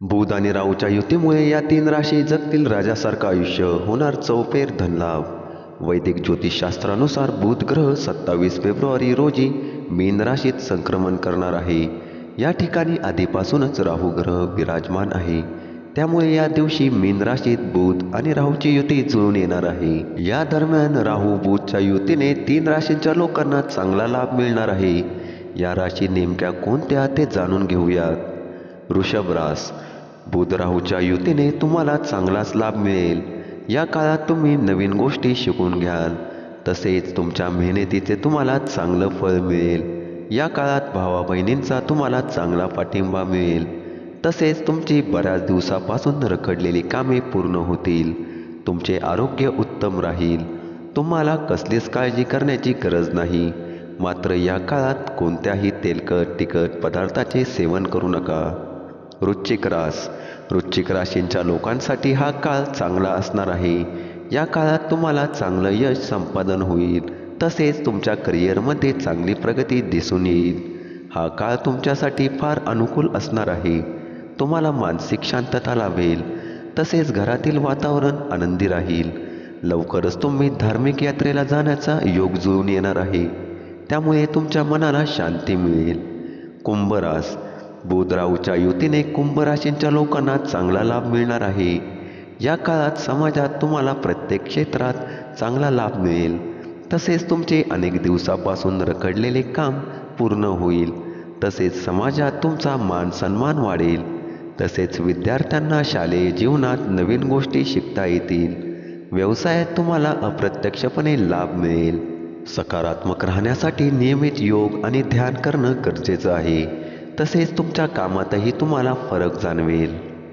बुध आणि राहूच्या युतीमुळे या तीन राशी जगतील राजासारखं आयुष्य होणार चौफेर धनलाभ. वैदिक ज्योतिषशास्त्रानुसार बुध ग्रह सत्तावीस फेब्रुवारी रोजी मीन राशीत संक्रमण करणार आहे. या ठिकाणी आधीपासूनच राहू ग्रह विराजमान आहे. त्यामुळे या दिवशी मीन राशीत बुध आणि राहूची युती जुळून येणार आहे. या दरम्यान राहू बुधच्या युतीने तीन राशींच्या लोकांना चांगला लाभ मिळणार आहे. या राशी नेमक्या कोणत्या ते जाणून घेऊयात. वृषभरास बुधराहूच्या युतीने तुम्हाला चांगलाच लाभ मिळेल. या काळात तुम्ही नवीन गोष्टी शिकून घ्याल. तसेच तुमच्या मेहनतीचे तुम्हाला चांगलं फळ मिळेल. या काळात भावा बहिणींचा तुम्हाला चांगला पाठिंबा मिळेल. तसेच तुमची बऱ्याच दिवसापासून रखडलेली कामे पूर्ण होतील. तुमचे आरोग्य उत्तम राहील. तुम्हाला कसलीच काळजी करण्याची गरज नाही. मात्र या काळात कोणत्याही तेलकट तिखट पदार्थाचे सेवन करू नका. वृश्चिक रास. वृश्चिक राशींच्या लोकांसाठी हा काळ चांगला असणार आहे. या काळात तुम्हाला चांगलं यश संपादन होईल. तसेच तुमच्या करिअरमध्ये चांगली प्रगती दिसून येईल. हा काळ तुमच्यासाठी फार अनुकूल असणार आहे. तुम्हाला मानसिक शांतता लाभेल. तसेच घरातील वातावरण आनंदी राहील. लवकरच तुम्ही धार्मिक यात्रेला जाण्याचा योग जुळून येणार आहे. त्यामुळे तुमच्या मनाला शांती मिळेल. कुंभरास. रास युतीने कुंभ राशींच्या लोकांना चांगला लाभ मिळणार आहे. या काळात समाजात तुम्हाला प्रत्येक क्षेत्रात चांगला लाभ मिळेल. तसेच तुमचे अनेक दिवसापासून रखडलेले काम पूर्ण होईल. तसेच समाजात तुमचा मान सन्मान वाढेल. तसेच विद्यार्थ्यांना शालेय जीवनात नवीन गोष्टी शिकता येतील. व्यवसायात तुम्हाला अप्रत्यक्षपणे लाभ मिळेल. सकारात्मक राहण्यासाठी नियमित योग आणि ध्यान करणं गरजेचं आहे. तसेच तुमच्या कामातही तुम्हाला फरक जाणवेल.